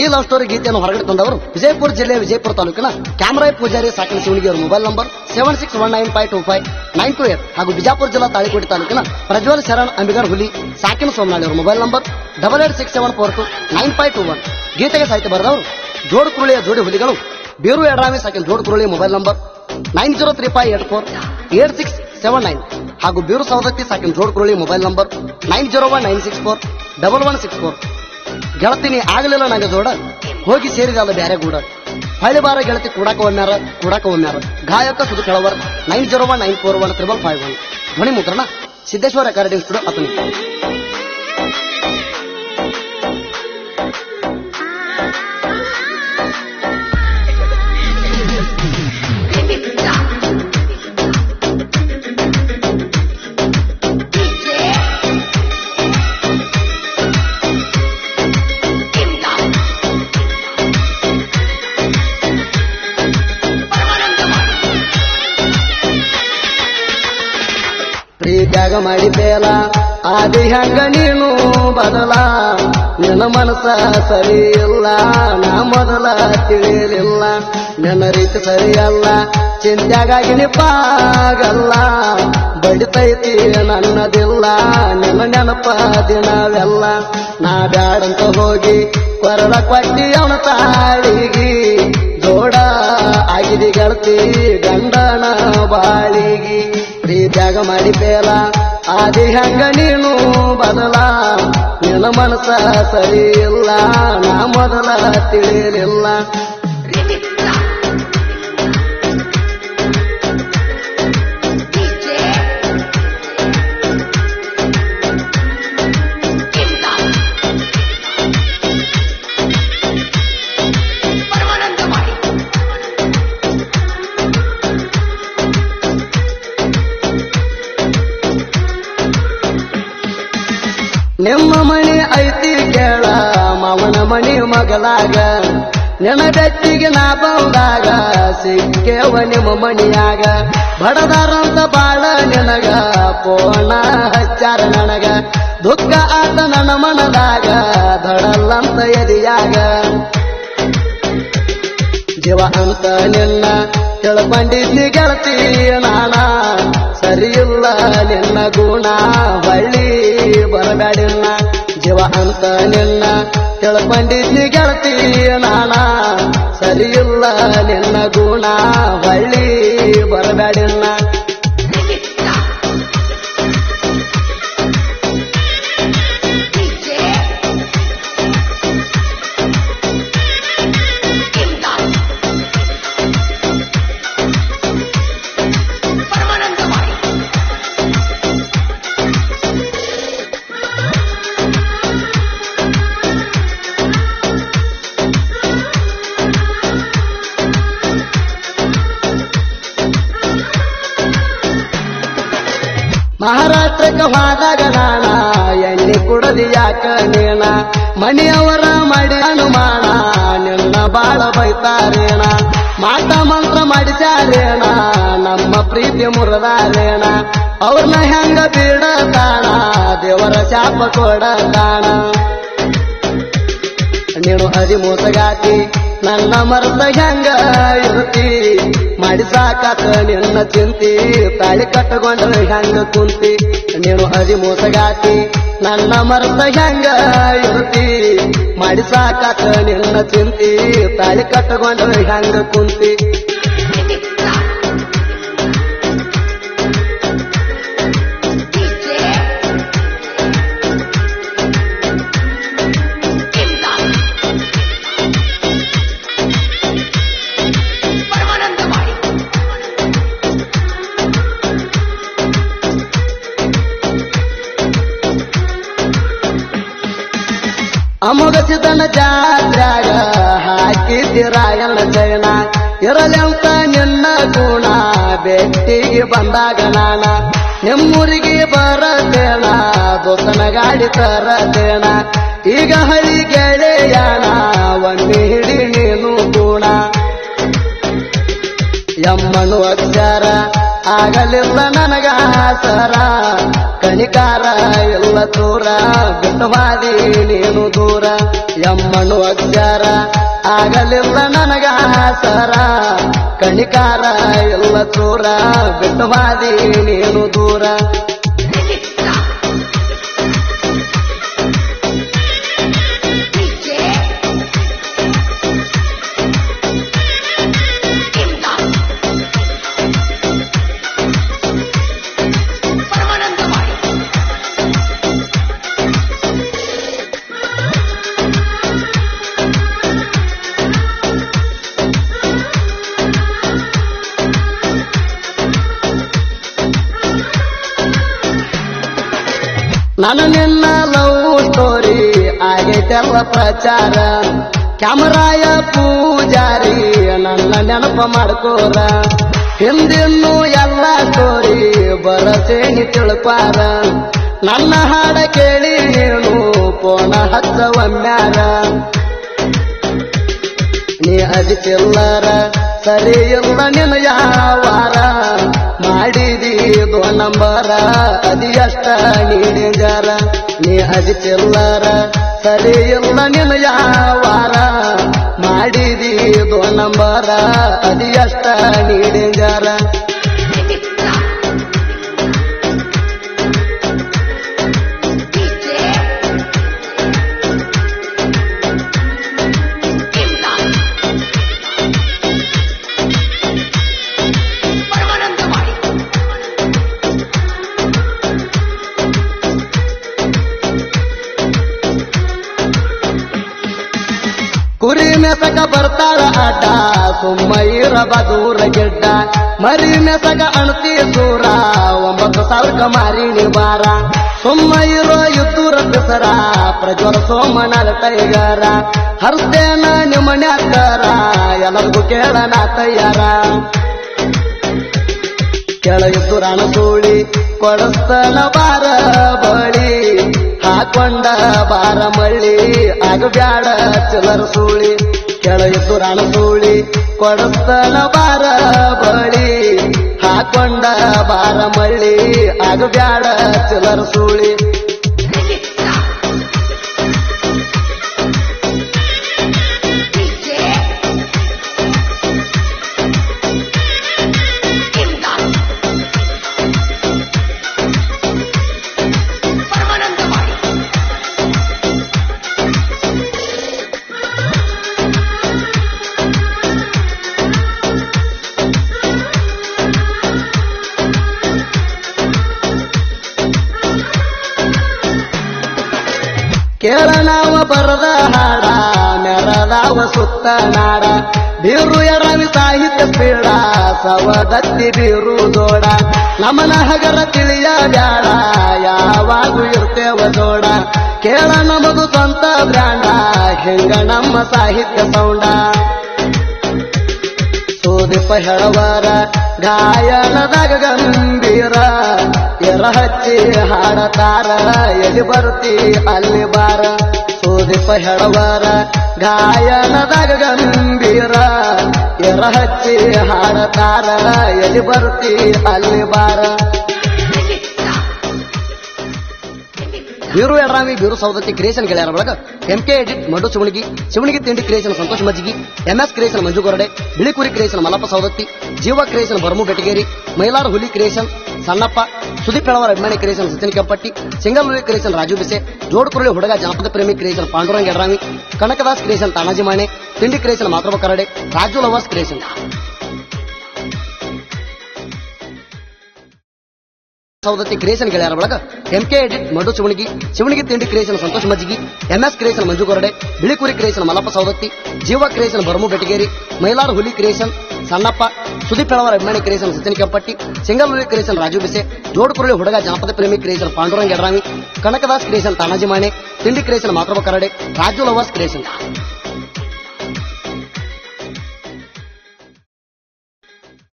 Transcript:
ಈ love story ಗೀತೆಯನ್ನು ಹೊರಗಡೆ ತಂದವರು ವಿಜಯಪುರ ಜಿಲ್ಲೆಯ ವಿಜಯಪುರ ತಾಲೂಕಿನ ಕ್ಯಾಮರಾಯ್ ಪೂಜಾರಿ ಸಾಕಿನ ಶಿವನಿಗೆ ಅವರ mobile number seven six one nine five two five nine two eight ಹಾಗೂ ಬಿಜಾಪುರ ಜಿಲ್ಲಾ ತಾಳಿಕೋಟೆ ತಾಲೂಕಿನ ಪ್ರಜ್ವಲ್ ಶರಣ್ ಅಂಬಿಗರ್ ಹುಲಿ ಸಾಕಿನ ಸೋಮನಾಳಿ ಅವರ mobile number double eight six seven four two nine five two one ಗೀತೆಗೆ ಸಾಹಿತ್ಯ ಬರೆದವರು ಜೋಡು ಕುರುಳಿಯ ಜೋಡಿ ಹುಲಿಗಳು, ಬೇರು Edarami ಸಾಕಿನ Jodu Kuruli mobile number nine zero three five eight four eight six seven nine ಹಾಗೂ ಬೀರು Savadatti ಸಾಕಿನ Jod Kuruli mobile number nine zero one nine six four double one six four ಗೆಳತಿನಿ ಆಗಲಿಲ್ಲ ನಂಗೆ ಜೋಡ ಹೋಗಿ ಸೇರಿದಲ್ಲ ಬೇರೆ ಗೂಡ. ಹೊಳೆ ಬಾರ ಗೆಳತಿ ಕೂಡಾಕ ಒಮ್ಮ್ಯಾರ ಕೂಡಾಕ ಒಮ್ಮ್ಯಾರ ಗಾಯಕ ಸುದು ಕೆಳವರ್, nine zero one, nine four one, triple five one. ಧ್ವನಿ ಮುದ್ರಣ ಸಿದ್ದೇಶ್ವರ ರೆಕಾರ್ಡಿಂಗ್ ಸ್ಟುಡಿಯೋ ಅತನಿ ಪ್ರೀತ್ಯಾಗ ಮಾಡಿದ್ದೇಲ. ಆದಿ ಹೆಂಗ ನೀನು ಬದಲ. ನಿನ್ನ ಮನಸ ಸರಿ ಇಲ್ಲ ನಾ ಮೊದಲ ತಿಳಿಯಲಿಲ್ಲ. ನಿನ್ನ ರೀತಿ ಸರಿಯಲ್ಲ ಚಿಂತ್ಯಾಗಾಗಿ ನಿಪ್ಪಾಗಲ್ಲ ಬಡಿತೈತಿ ನನ್ನದಿಲ್ಲ, ನಿನ್ನ ನೆನಪ ದಿನವೆಲ್ಲ ನಾ ಬ್ಯಾಡಂತ ಹೋಗಿ, ಕೊರಳ ಕೊಟ್ಟಿ ಅವನ ತಾಳಿಗಿ. ಜೋಡ ಆಗಿದೆ ಗೆಳತಿ ಗಂಡನ ಬಾಳಿಗಿ. ಪ್ರೀತ್ಯಾಗ ಮಾಡಿದ್ದೇಲ ಆದಿ ಹಂಗ ನೀನು ಬದಲ? ನಿನ್ನ ಮನಸ ಸರಿ ಇಲ್ಲ ನಾ ಮೊದಲ ತಿಳಿಯಲಿಲ್ಲ ನಿಮ್ಮ ಮನೆ ಐತಿ ಕೇಳ, ಮಾವನ ಮನೆ ಮಗಲಾಗ. ಬೆಟ್ಟಿಗೆ ನಾ ಬಂದಾಗ, ಸಿಕ್ಕೇವ ನಿಮ್ಮ ಮನೆಯಾಗ. ಬಡದಾರಂತ ಬಾಳ ನಿನಗ, ಪೋಣ ಹಚ್ಚಾರ ನನಗ. ದುಃಖ ಆತ ನನ್ನ ಮನದಾಗ, ದಡಲ್ಲಂತ ಎದಿಯಾಗ. ಜೀವ ಅಂತ ನಿನ್ನ ತಿಳ್ಕೊಂಡಿದ್ನಿ ಗೆಳತಿ ನಾನ. ಸರಿಯಿಲ್ಲ ನಿನ್ನ ಗುಣ, ಬಳ್ಳಿ ಬರಬೇಡಿಲ್ಲ ಜೀವ ಅಂತ ನಿನ್ನ ತಿಳ್ಕೊಂಡಿದ್ನಿ ಗೆಳತಿ ನಾನ. ಸರಿಯಿಲ್ಲ ನಿನ್ನ ಗುಣ ಬಳ್ಳಿ ಬರಬೇಡಿಲ್ಲ. ಮಹಾರಾಷ್ಟ್ರಕ್ಕೆ ಹೋದಾಗ ನಾಣ ಎಣ್ಣೆ ಕುಡದಿ ಯಾಕ ನೇಣ ಮನೆಯವರ ಮಾಡಿ ಅನುಮಾನ, ನಿನ್ನ ಬಾಳ ಬೈತಾರೇಣ ಮಾತಾ ಮಂತ್ರ ಮಾಡಿಸಾರೇಣ ನಮ್ಮ ಪ್ರೀತಿ ಮುರದಾರೇಣ ಅವ್ರನ್ನ ಹೆಂಗ ಬಿಡತಾಣ ದೇವರ ಶಾಪ ಕೊಡತಾಣ ನೀನು ಹರಿ ಮೋಸಗಾತಿ ನನ್ನ ಮರದ ಹೆಂಗ ಇರುತ್ತಿ ಮಾಡಿಸಾಕತ್ತ ನಿನ್ನ ಚಿಂತಿ. ತಾಳಿ ಕಟ್ಟಗೊಂಡ ಹೆಂಗ ಕುಂತಿ. ನೀನು ಹರಿ ಮೋಸಗಾತಿ. ನನ್ನ ಮರದ ಹೆಂಗ ಇರುತ್ತಿ ಮಾಡಿಸಾಕತ್ತ ನಿನ್ನ ಚಿಂತಿ. ತಾಳಿ ಕಟ್ಟಗೊಂಡ ಹೆಂಗ ಕುಂತಿ. ಅಮೋಘಸಿದನ ಜಾತ್ರಾಗ ಹಾಕಿದ್ದೀರಾಯಣ ಜಯನ ಇರಲೆಂತ ನಿನ್ನ ಗುಣ, ಬೆಟ್ಟಿಗೆ ಬಂದಾಗ ನಾನ. ನಿಮ್ಮೂರಿಗೆ ಬರತೇಣ ದೊಸನ ಗಾಡಿ ತರದೇನ ಈಗ ಹಳಿ ಗೆಳೆಯಣ ಒಂದು ಹಿಡಿ ನೀನು ಗುಣ. ಎಮ್ಮನು ಅಕ್ಷರ ಆಗಲಿಲ್ಲ ನನಗ ಸರ ಕಣಿಕಾರ ಎಲ್ಲ ದೂರ ಬಿಟ್ಟು ಮಾದಿ ನೀನು ದೂರ. ಎಮ್ಮನು ಅಕ್ಷರ ಆಗಲಿಲ್ಲ ನನಗ ಸರ ಕಣಿಕಾರ ಎಲ್ಲ ದೂರ ಬಿಟ್ಟು ಮಾದಿ ನೀನು ದೂರ. ನನ್ನ ನಿನ್ನ ಲವ್ ಸ್ಟೋರಿ ಆಗೈತೆಲ್ಲ ಪ್ರಚಾರ. ಕ್ಯಾಮರಾಯ ಪೂಜಾರಿ, ನನ್ನ ನೆನಪ ಮಾಡ್ಕೋರ ಹಿಂದಿನ್ನು ಎಲ್ಲ ಸ್ಟೋರಿ ಬರಸೇಣಿ ತಿಳ್ಪಾರ. ನನ್ನ ಹಾಡ ಕೇಳಿ ನೀನು ಪೋಣ ಹತ್ತ ನೀ ಅದಿತಿಲ್ಲರ ಸರಿ ಇಲ್ಲ ನಿನ್ನ ಯಾವಾರ. ಮಾಡಿದಿ ನಂಬರ? ಅದಿ ಅಷ್ಟ ನೀಡಿದಾರ ನೀ ಅದಿತಿಲ್ಲರ ಸರಿ ಇಲ್ಲ ನಿನ್ನ ಯಾವಾರ? ಮಾಡಿದಿ ನಂಬರ? ಅದಿ ಅಷ್ಟ ನೀಡಿದಾರ ಕುರಿ ಮೆಸಗ ಬರ್ತಾರ ಆಟ ಸುಮ್ಮ ಇರಬ ದೂರ ಗೆಡ್ಡ. ಮರಿ ಮೆಸಗ ಅಣತಿ ದೂರ ಒಂಬತ್ತು ಸಾವಿರ ಮಾರಿ ನಿವಾರ. ಸುಮ್ಮ ಇರೋ ಇದ್ದೂರ ಬಿಸರ ಪ್ರಜ್ವಲ ಸೋಮನ ತೈಗಾರ ಹರ್ದೇನ ನಿಮ್ಮ ನ್ಯಾಕರ ಎಲ್ಲರಿಗೂ ಕೇಳನ ತಯ್ಯಾರ ಕೆಳ ಯುದ್ಧುರಾಣ ಸೂಳಿ ಕೊಡಸ್ತನ ಬಾರ ಬಳಿ. ಹಾಕೊಂಡ ಬಾರ ಮಳ್ಳಿ ಆಗ ಬ್ಯಾಡ ಚಲರ ಸೂಳಿ ಕೆಳಗಿದ್ದು ರಾಣ ಸೂಳಿ, ಕೊಡಸ್ತನ ಬಾರ ಬಳಿ. ಹಾಕೊಂಡ ಬಾರ ಮಳ್ಳಿ ಆಗ ಬ್ಯಾಡ ಚಲರ ಸೂಳಿ ಕೇಳ ನಾವ ಬರದ ಹಾಡ ನೆರದಾವ ಸುತ್ತ ನಾಡ. ಬೀರು ಎರವಿ ಸಾಹಿತ್ಯ ಪೀಡ, ಸವದತ್ತಿ ಬೀರು ದೋಡ ನಮನ ಹಗರ ತಿಳಿಯ ಬ್ಯಾಡ ಯಾವಾಗೂ ಇರ್ತೇವ ದೋಡ ಕೇಳ ನಮದು ಸ್ವಂತ ಬ್ರ್ಯಾಂಡ, ಹೆಂಗ ನಮ್ಮ ಸಾಹಿತ್ಯ ಸೌಂಡ. ಸೋದಿಪ ಹೆಳವರ ಗಾಯನದಾಗ ಗಂಭೀರ, ಎರ ಹಚ್ಚಿ ಹಾಡತಾರ ಎಲ್ಲಿ ಬರ್ತಿ ಅಲ್ಲಿ ಬಾರ. ಸೋದಿಪ ಹೆಳವರ, ಗಾಯನದಾಗ ಗಂಭೀರ, ಎರ ಹಚ್ಚಿ ಹಾಡತಾರ ಎಲ್ಲಿ ಬರ್ತಿ ಅಲ್ಲಿ ಬಾರ. ಬೀರು ಎಡ್ರಾಮಿ ಬೀರು ಸೌದತ್ತಿ ಕ್ರಿಯೇಷನ್ ಗೆಳೆಯರ ಒಳಗ M K edit ಮಡು Shivanigi Shivanigi Tindi creation Santosh Majjigi MS creation Manju Gorade Bilikuri creation Mallappa Saundatti Jeeva creation Bharamu Betageri Mylara ಹುಲಿ ಕ್ರಿಯೇಷನ್ ಸಣ್ಣಪ್ಪ ಸುದೀಪ್ ಹೆಳವರ ಅಭಿಮಾನಿ ಕ್ರಿಯೇಷನ್ ಸಚಿನ್ ಕೆಂಪಟ್ಟಿ ಸಿಂಗಲ್ ಹುಲಿ ಕ್ರಿಯೇಷನ್ ರಾಜು ಬಿಸೆ ಜೋಡ್ಕುರುಳಿ ಹುಡುಗ ಜನಪದ ಪ್ರೇಮಿ creation Panduranga Edrami Kanakadas creation Tanaji Mane Tindi creation ಮಾತ್ರವ ಕರಡೆ Raju lovers creation Saudatti creation ಗೆಳೆಯರ ಒಳಗ M K edit ಮಡು Shivanigi Shivanigi Tindi creation Santosh Majjigi MS creation Manju Gorade Bilikuri creation Mallappa Saundatti Jeeva creation Bharamu Betageri Mylara ಹುಲಿ creation Sannappa Sudeep ಹೆಳವರ ಅಭಿಮಾನಿ creation Sachin ಕೆಂಪಟ್ಟಿ single ಹುಲಿ creation Raju Bise ಜೋಡ್ಕುರುಳಿ ಹುಡುಗ ಜನಪದ ಪ್ರೇಮಿ creation Panduranga Edrami Kanakadas creation Tanaji Mane Tindi creation ಮಾತ್ರವ ಕರಡೆ Raju lovers creation